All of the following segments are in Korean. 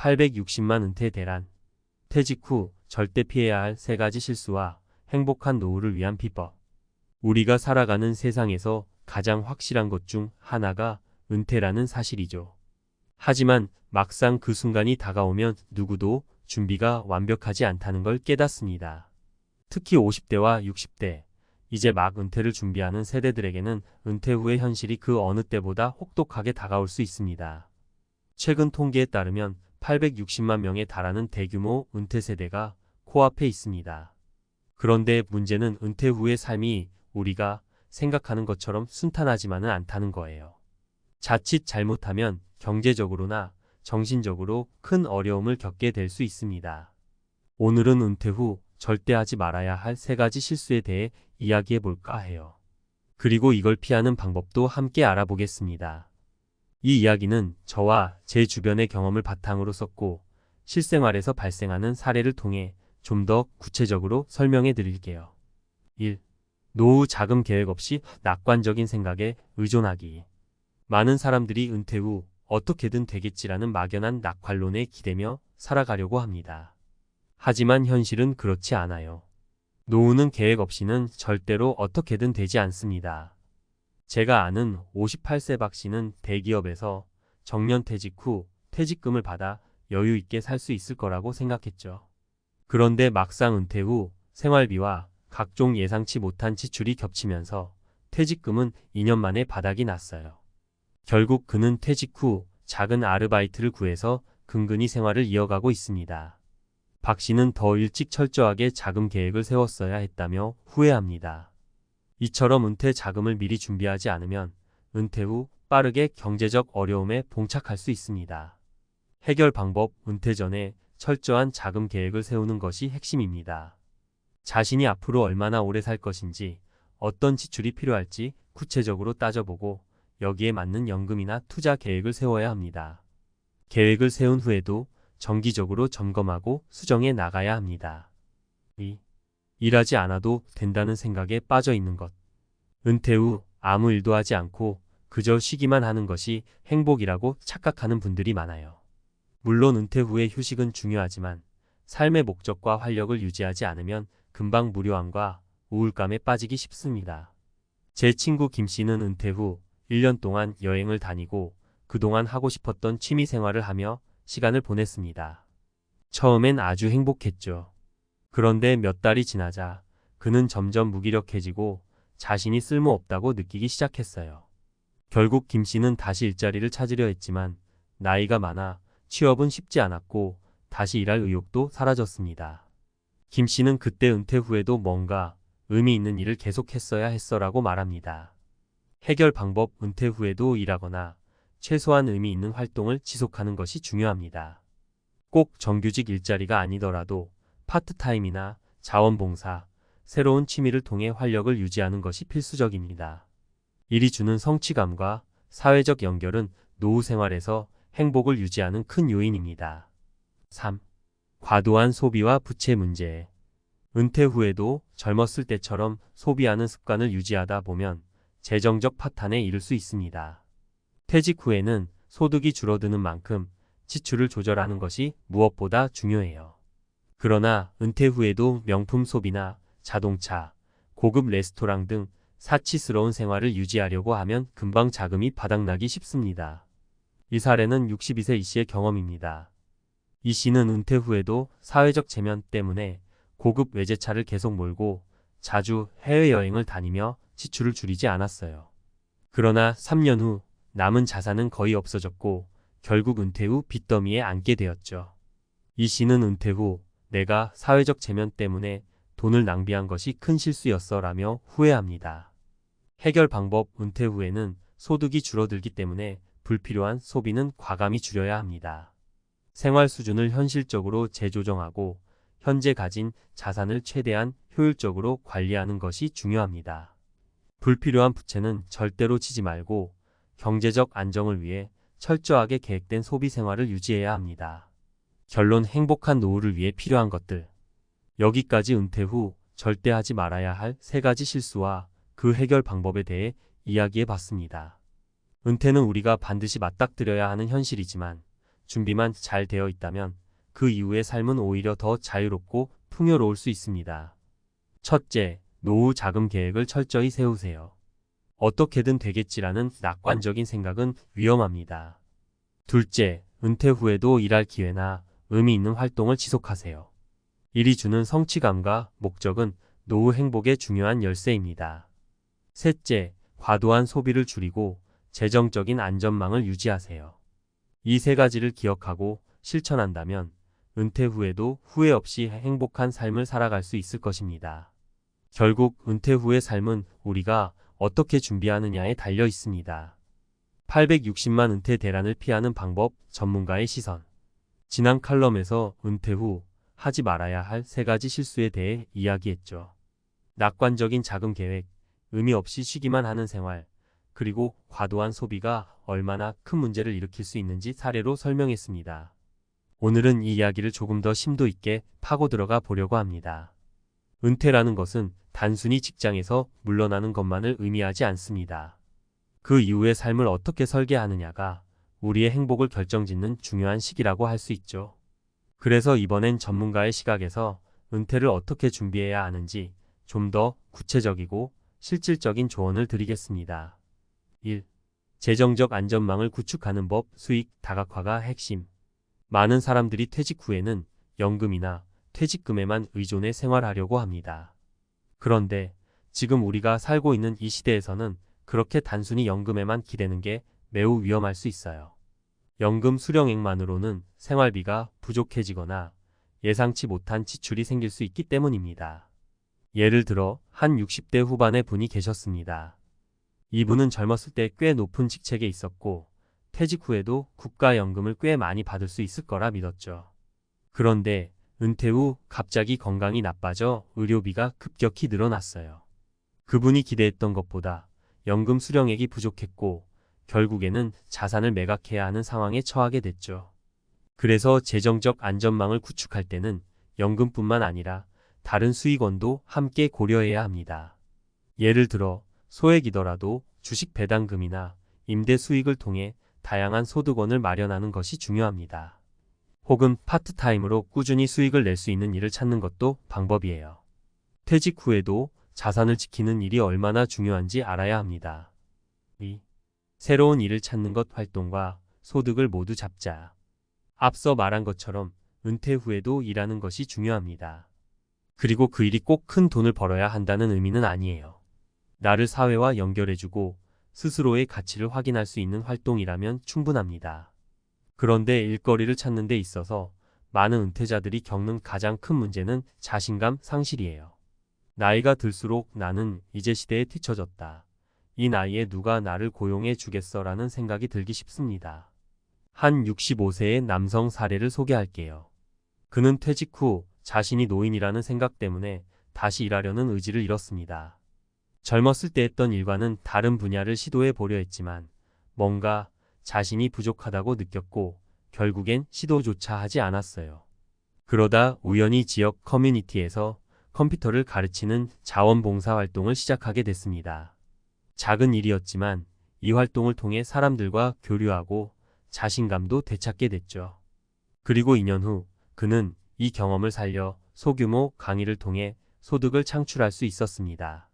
860만 은퇴 대란. 퇴직 후 절대 피해야 할 세 가지 실수와 행복한 노후를 위한 비법. 우리가 살아가는 세상에서 가장 확실한 것 중 하나가 은퇴라는 사실이죠. 하지만 막상 그 순간이 다가오면 누구도 준비가 완벽하지 않다는 걸 깨닫습니다. 특히 50대와 60대, 이제 막 은퇴를 준비하는 세대들에게는 은퇴 후의 현실이 그 어느 때보다 혹독하게 다가올 수 있습니다. 최근 통계에 따르면 860만 명에 달하는 대규모 은퇴 세대가 코앞에 있습니다. 그런데 문제는 은퇴 후의 삶이 우리가 생각하는 것처럼 순탄하지만은 않다는 거예요. 자칫 잘못하면 경제적으로나 정신적으로 큰 어려움을 겪게 될 수 있습니다. 오늘은 은퇴 후 절대 하지 말아야 할 세 가지 실수에 대해 이야기해 볼까 해요. 그리고 이걸 피하는 방법도 함께 알아보겠습니다. 이 이야기는 저와 제 주변의 경험을 바탕으로 썼고 실생활에서 발생하는 사례를 통해 좀 더 구체적으로 설명해 드릴게요. 1. 노후 자금 계획 없이 낙관적인 생각에 의존하기. 많은 사람들이 은퇴 후 어떻게든 되겠지라는 막연한 낙관론에 기대며 살아가려고 합니다. 하지만 현실은 그렇지 않아요. 노후는 계획 없이는 절대로 어떻게든 되지 않습니다. 제가 아는 58세 박 씨는 대기업에서 정년 퇴직 후 퇴직금을 받아 여유 있게 살 수 있을 거라고 생각했죠. 그런데 막상 은퇴 후 생활비와 각종 예상치 못한 지출이 겹치면서 퇴직금은 2년 만에 바닥이 났어요. 결국 그는 퇴직 후 작은 아르바이트를 구해서 근근히 생활을 이어가고 있습니다. 박 씨는 더 일찍 철저하게 자금 계획을 세웠어야 했다며 후회합니다. 이처럼 은퇴 자금을 미리 준비하지 않으면 은퇴 후 빠르게 경제적 어려움에 봉착할 수 있습니다. 해결 방법 은퇴 전에 철저한 자금 계획을 세우는 것이 핵심입니다. 자신이 앞으로 얼마나 오래 살 것인지 어떤 지출이 필요할지 구체적으로 따져보고 여기에 맞는 연금이나 투자 계획을 세워야 합니다. 계획을 세운 후에도 정기적으로 점검하고 수정해 나가야 합니다. 2. 일하지 않아도 된다는 생각에 빠져 있는 것. 은퇴 후 아무 일도 하지 않고 그저 쉬기만 하는 것이 행복이라고 착각하는 분들이 많아요. 물론 은퇴 후의 휴식은 중요하지만 삶의 목적과 활력을 유지하지 않으면 금방 무료함과 우울감에 빠지기 쉽습니다. 제 친구 김 씨는 은퇴 후 1년 동안 여행을 다니고 그동안 하고 싶었던 취미 생활을 하며 시간을 보냈습니다. 처음엔 아주 행복했죠. 그런데 몇 달이 지나자 그는 점점 무기력해지고 자신이 쓸모없다고 느끼기 시작했어요. 결국 김 씨는 다시 일자리를 찾으려 했지만 나이가 많아 취업은 쉽지 않았고 다시 일할 의욕도 사라졌습니다. 김 씨는 그때 은퇴 후에도 뭔가 의미 있는 일을 계속했어야 했어라고 말합니다. 해결 방법 은퇴 후에도 일하거나 최소한 의미 있는 활동을 지속하는 것이 중요합니다. 꼭 정규직 일자리가 아니더라도 파트타임이나 자원봉사, 새로운 취미를 통해 활력을 유지하는 것이 필수적입니다. 일이 주는 성취감과 사회적 연결은 노후 생활에서 행복을 유지하는 큰 요인입니다. 3. 과도한 소비와 부채 문제. 은퇴 후에도 젊었을 때처럼 소비하는 습관을 유지하다 보면 재정적 파탄에 이를 수 있습니다. 퇴직 후에는 소득이 줄어드는 만큼 지출을 조절하는 것이 무엇보다 중요해요. 그러나 은퇴 후에도 명품 소비나 자동차, 고급 레스토랑 등 사치스러운 생활을 유지하려고 하면 금방 자금이 바닥나기 쉽습니다. 이 사례는 62세 이 씨의 경험입니다. 이 씨는 은퇴 후에도 사회적 체면 때문에 고급 외제차를 계속 몰고 자주 해외여행을 다니며 지출을 줄이지 않았어요. 그러나 3년 후 남은 자산은 거의 없어졌고 결국 은퇴 후 빚더미에 앉게 되었죠. 이 씨는 은퇴 후 내가 사회적 체면 때문에 돈을 낭비한 것이 큰 실수였어 라며 후회합니다. 해결 방법 은퇴 후에는 소득이 줄어들기 때문에 불필요한 소비는 과감히 줄여야 합니다. 생활 수준을 현실적으로 재조정하고 현재 가진 자산을 최대한 효율적으로 관리하는 것이 중요합니다. 불필요한 부채는 절대로 치지 말고 경제적 안정을 위해 철저하게 계획된 소비 생활을 유지해야 합니다. 결론 행복한 노후를 위해 필요한 것들. 여기까지 은퇴 후 절대 하지 말아야 할 세 가지 실수와 그 해결 방법에 대해 이야기해 봤습니다. 은퇴는 우리가 반드시 맞닥뜨려야 하는 현실이지만 준비만 잘 되어 있다면 그 이후의 삶은 오히려 더 자유롭고 풍요로울 수 있습니다. 첫째, 노후 자금 계획을 철저히 세우세요. 어떻게든 되겠지라는 낙관적인 생각은 위험합니다. 둘째, 은퇴 후에도 일할 기회나 의미 있는 활동을 지속하세요. 일이 주는 성취감과 목적은 노후 행복의 중요한 열쇠입니다. 셋째, 과도한 소비를 줄이고 재정적인 안전망을 유지하세요. 이 세 가지를 기억하고 실천한다면 은퇴 후에도 후회 없이 행복한 삶을 살아갈 수 있을 것입니다. 결국 은퇴 후의 삶은 우리가 어떻게 준비하느냐에 달려 있습니다. 860만 은퇴 대란을 피하는 방법 전문가의 시선. 지난 칼럼에서 은퇴 후 하지 말아야 할 세 가지 실수에 대해 이야기했죠. 낙관적인 자금 계획, 의미 없이 쉬기만 하는 생활, 그리고 과도한 소비가 얼마나 큰 문제를 일으킬 수 있는지 사례로 설명했습니다. 오늘은 이 이야기를 조금 더 심도 있게 파고 들어가 보려고 합니다. 은퇴라는 것은 단순히 직장에서 물러나는 것만을 의미하지 않습니다. 그 이후의 삶을 어떻게 설계하느냐가 우리의 행복을 결정짓는 중요한 시기라고 할 수 있죠. 그래서 이번엔 전문가의 시각에서 은퇴를 어떻게 준비해야 하는지 좀 더 구체적이고 실질적인 조언을 드리겠습니다. 1. 재정적 안전망을 구축하는 법 수익 다각화가 핵심. 많은 사람들이 퇴직 후에는 연금이나 퇴직금에만 의존해 생활하려고 합니다. 그런데 지금 우리가 살고 있는 이 시대에서는 그렇게 단순히 연금에만 기대는 게 매우 위험할 수 있어요. 연금 수령액만으로는 생활비가 부족해지거나 예상치 못한 지출이 생길 수 있기 때문입니다. 예를 들어 한 60대 후반의 분이 계셨습니다. 이분은 젊었을 때 꽤 높은 직책에 있었고 퇴직 후에도 국가연금을 꽤 많이 받을 수 있을 거라 믿었죠. 그런데 은퇴 후 갑자기 건강이 나빠져 의료비가 급격히 늘어났어요. 그분이 기대했던 것보다 연금 수령액이 부족했고 결국에는 자산을 매각해야 하는 상황에 처하게 됐죠. 그래서 재정적 안전망을 구축할 때는 연금뿐만 아니라 다른 수익원도 함께 고려해야 합니다. 예를 들어 소액이더라도 주식 배당금이나 임대 수익을 통해 다양한 소득원을 마련하는 것이 중요합니다. 혹은 파트타임으로 꾸준히 수익을 낼 수 있는 일을 찾는 것도 방법이에요. 퇴직 후에도 자산을 지키는 일이 얼마나 중요한지 알아야 합니다. 2. 새로운 일을 찾는 것 활동과 소득을 모두 잡자. 앞서 말한 것처럼 은퇴 후에도 일하는 것이 중요합니다. 그리고 그 일이 꼭 큰 돈을 벌어야 한다는 의미는 아니에요. 나를 사회와 연결해주고 스스로의 가치를 확인할 수 있는 활동이라면 충분합니다. 그런데 일거리를 찾는 데 있어서 많은 은퇴자들이 겪는 가장 큰 문제는 자신감 상실이에요. 나이가 들수록 나는 이제 시대에 뒤처졌다. 이 나이에 누가 나를 고용해 주겠어라는 생각이 들기 쉽습니다. 한 65세의 남성 사례를 소개할게요. 그는 퇴직 후 자신이 노인이라는 생각 때문에 다시 일하려는 의지를 잃었습니다. 젊었을 때 했던 일과는 다른 분야를 시도해 보려 했지만 뭔가 자신이 부족하다고 느꼈고 결국엔 시도조차 하지 않았어요. 그러다 우연히 지역 커뮤니티에서 컴퓨터를 가르치는 자원봉사 활동을 시작하게 됐습니다. 작은 일이었지만 이 활동을 통해 사람들과 교류하고 자신감도 되찾게 됐죠. 그리고 2년 후 그는 이 경험을 살려 소규모 강의를 통해 소득을 창출할 수 있었습니다.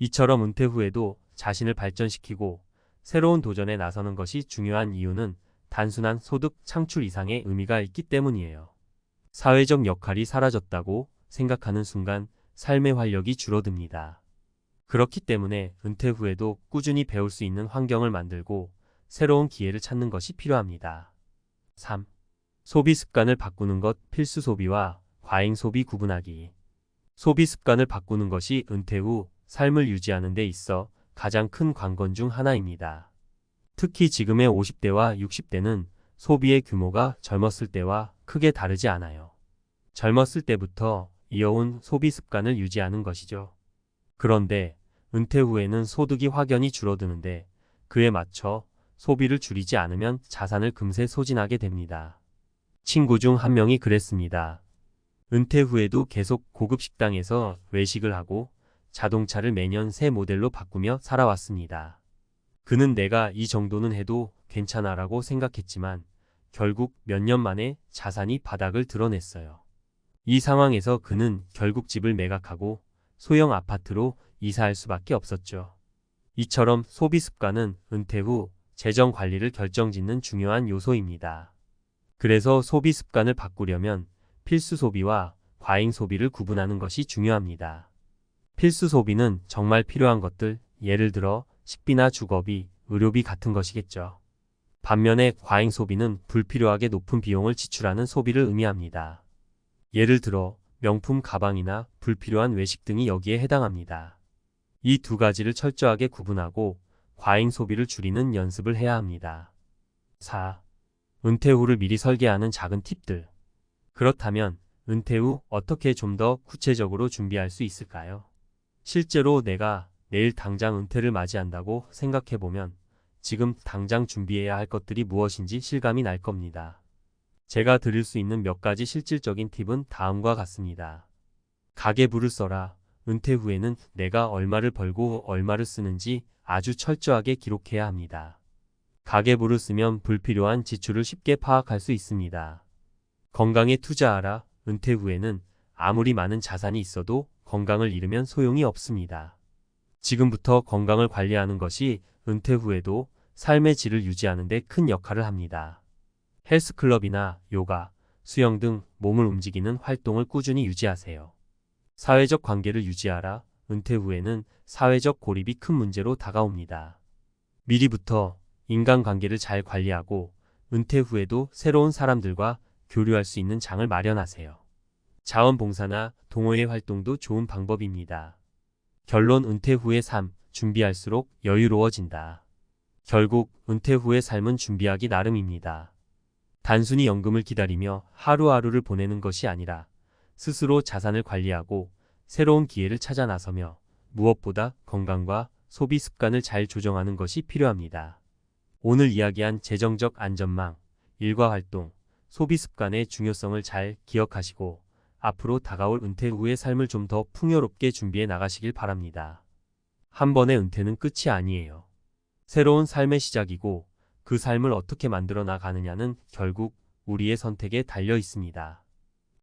이처럼 은퇴 후에도 자신을 발전시키고 새로운 도전에 나서는 것이 중요한 이유는 단순한 소득 창출 이상의 의미가 있기 때문이에요. 사회적 역할이 사라졌다고 생각하는 순간 삶의 활력이 줄어듭니다. 그렇기 때문에 은퇴 후에도 꾸준히 배울 수 있는 환경을 만들고 새로운 기회를 찾는 것이 필요합니다. 3. 소비 습관을 바꾸는 것 필수 소비와 과잉 소비 구분하기. 소비 습관을 바꾸는 것이 은퇴 후 삶을 유지하는 데 있어 가장 큰 관건 중 하나입니다. 특히 지금의 50대와 60대는 소비의 규모가 젊었을 때와 크게 다르지 않아요. 젊었을 때부터 이어온 소비 습관을 유지하는 것이죠. 그런데 은퇴 후에는 소득이 확연히 줄어드는데 그에 맞춰 소비를 줄이지 않으면 자산을 금세 소진하게 됩니다. 친구 중 한 명이 그랬습니다. 은퇴 후에도 계속 고급 식당에서 외식을 하고 자동차를 매년 새 모델로 바꾸며 살아왔습니다. 그는 내가 이 정도는 해도 괜찮아라고 생각했지만 결국 몇 년 만에 자산이 바닥을 드러냈어요. 이 상황에서 그는 결국 집을 매각하고 소형 아파트로 이사할 수밖에 없었죠. 이처럼 소비 습관은 은퇴 후 재정 관리를 결정짓는 중요한 요소입니다. 그래서 소비 습관을 바꾸려면 필수 소비와 과잉 소비를 구분하는 것이 중요합니다. 필수 소비는 정말 필요한 것들, 예를 들어 식비나 주거비, 의료비 같은 것이겠죠. 반면에 과잉 소비는 불필요하게 높은 비용을 지출하는 소비를 의미합니다. 예를 들어 명품 가방이나 불필요한 외식 등이 여기에 해당합니다. 이 두 가지를 철저하게 구분하고 과잉 소비를 줄이는 연습을 해야 합니다. 4. 은퇴 후를 미리 설계하는 작은 팁들. 그렇다면 은퇴 후 어떻게 좀 더 구체적으로 준비할 수 있을까요? 실제로 내가 내일 당장 은퇴를 맞이한다고 생각해 보면 지금 당장 준비해야 할 것들이 무엇인지 실감이 날 겁니다. 제가 드릴 수 있는 몇 가지 실질적인 팁은 다음과 같습니다. 가계부를 써라. 은퇴 후에는 내가 얼마를 벌고 얼마를 쓰는지 아주 철저하게 기록해야 합니다. 가계부를 쓰면 불필요한 지출을 쉽게 파악할 수 있습니다. 건강에 투자하라. 은퇴 후에는 아무리 많은 자산이 있어도 건강을 잃으면 소용이 없습니다. 지금부터 건강을 관리하는 것이 은퇴 후에도 삶의 질을 유지하는 데 큰 역할을 합니다. 헬스클럽이나 요가, 수영 등 몸을 움직이는 활동을 꾸준히 유지하세요. 사회적 관계를 유지하라. 은퇴 후에는 사회적 고립이 큰 문제로 다가옵니다. 미리부터 인간관계를 잘 관리하고 은퇴 후에도 새로운 사람들과 교류할 수 있는 장을 마련하세요. 자원봉사나 동호회 활동도 좋은 방법입니다. 결론 은퇴 후의 삶, 준비할수록 여유로워진다. 결국 은퇴 후의 삶은 준비하기 나름입니다. 단순히 연금을 기다리며 하루하루를 보내는 것이 아니라 스스로 자산을 관리하고 새로운 기회를 찾아 나서며 무엇보다 건강과 소비 습관을 잘 조정하는 것이 필요합니다. 오늘 이야기한 재정적 안전망, 일과 활동, 소비 습관의 중요성을 잘 기억하시고 앞으로 다가올 은퇴 후의 삶을 좀 더 풍요롭게 준비해 나가시길 바랍니다. 한 번의 은퇴는 끝이 아니에요. 새로운 삶의 시작이고 그 삶을 어떻게 만들어 나가느냐는 결국 우리의 선택에 달려 있습니다.